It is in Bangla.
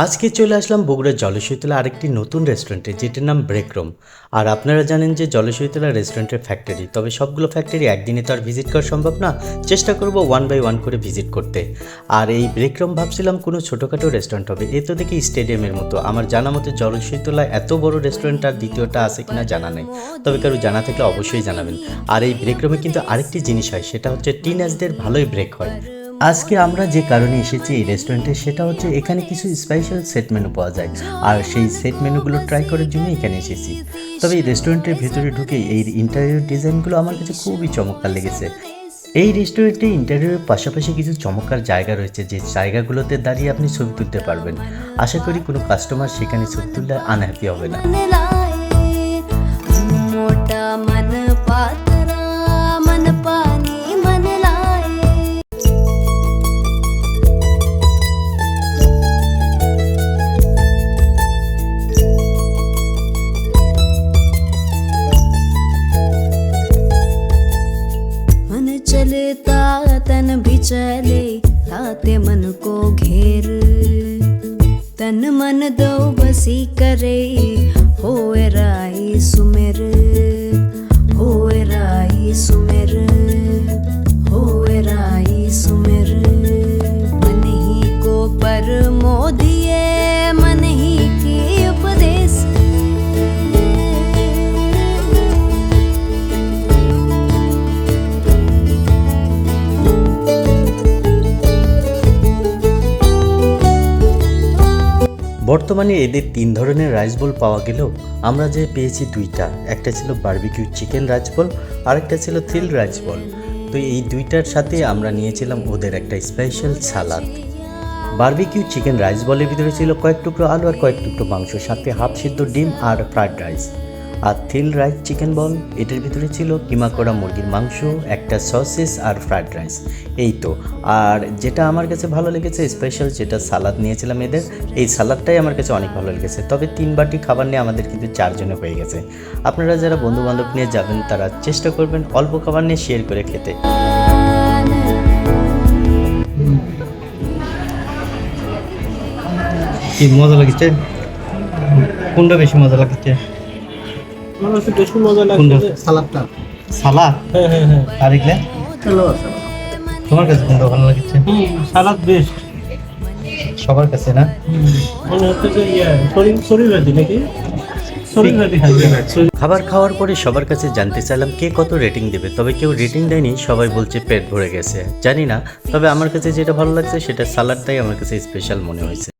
আজকে চলে আসলাম বগুড়ার জলশীতলা আরেকটি নতুন রেস্টুরেন্টে যেটার নাম ব্রেক রুম আর আপনারা জানেন যে জলশীতলা রেস্টুরেন্টের ফ্যাক্টরি তবে সবগুলো ফ্যাক্টরি একদিনে তো আর ভিজিট করা সম্ভব না, চেষ্টা করব ওয়ান বাই ওয়ান করে ভিজিট করতে। আর এই ব্রেক রুম ভাবছিলাম কোনো ছোটোখাটো রেস্টুরেন্ট হবে, এ তো দেখি স্টেডিয়ামের মতো। আমার জানা মতো জলশীতলা এত বড় রেস্টুরেন্ট আর দ্বিতীয়টা আছে কিনা জানা নেই, তবে কারও জানা থাকলে অবশ্যই জানাবেন। আর এই ব্রেক রুমে কিন্তু আরেকটি জিনিস হয়, সেটা হচ্ছে টিনেজদের ভালোই ব্রেক হয়। আজকে আমরা যে কারণে এসেছি এই রেস্টুরেন্টে সেটা হচ্ছে এখানে কিছু স্পেশাল সেট মেনু পাওয়া যায়। আর সেই সেট মেনুগুলো ট্রাই করার জন্য এখানে এসেছি। তবে এই রেস্টুরেন্টের ভেতরে ঢুকে এই ইন্টারিয়র ডিজাইনগুলো আমার কাছে খুবই চমৎকার লেগেছে। এই রেস্টুরেন্টে ইন্টারিয়রের পাশাপাশি কিছু চমৎকার জায়গা রয়েছে, যে জায়গাগুলোতে দাঁড়িয়ে আপনি ছবি তুলতে পারবেন। আশা করি কোনো কাস্টমার সেখানে ছবি তুললে আনহ্যাপি হবে না। चले ताते मन को घेर। तन मन दो बसी करे, होए राई सुमेर, होए राई सुमेर। বর্তমানে এদের তিন ধরনের রাইস বল পাওয়া গেলেও আমরা যে পেয়েছি দুইটা, একটা ছিল বার্বিকিউ চিকেন রাইস বল আর একটা ছিল থ্রিল রাইস বল তো এই দুইটার সাথে আমরা নিয়েছিলাম ওদের একটা special salad barbecue chicken rice বলের ভিতরে ছিল কয়েক টুকরো আলু আর কয়েক টুকরো মাংস, সাথে হাফ সিদ্ধ ডিম আর ফ্রাইড রাইস আর থিল রাইস চিকেন বল এটার ভিতরে ছিল কিমা করা মুরগির মাংস, একটা সসেস আর ফ্রাইড রাইস এই তো, আর যেটা আমার কাছে ভালো লেগেছে স্পেশাল যেটা সালাদ নিয়েছিলাম এদের, এই সালাদটাই আমার কাছে অনেক ভালো লেগেছে। তবে তিন বাটি খাবার নিয়ে আমাদের কিন্তু চারজনে হয়ে গেছে। আপনারা যারা বন্ধু বান্ধব নিয়ে যাবেন, তারা চেষ্টা করবেন অল্প খাবার নিয়ে শেয়ার করে খেতে। কি মজা লাগছে? কোনটা বেশি মজা লাগছে? আমার কাছে বেশি মজা কোনটা? সালাদটা। সালাদ? হ্যাঁ হ্যাঁ হ্যাঁ। আর এগুলা তোমার কাছে কোনটা ভালো লাগছে? সালাদ বেস্ট সবার কাছে না? মনে হচ্ছে যে ইয়ে শরীর শরীর নাকি? শরীর ভাজি খাবে খাবার খাওয়ার পরে সবার কাছে জানতে চাইলাম কে কত রেটিং দেবে তবে কেউ রেটিং দেয়নি সবাই বলছে পেট ভরে গেছে। জানি না তবে আমার কাছে যেটা ভালো লাগছে সেটা সালাডটাই আমার কাছে স্পেশাল মনে হয়েছে।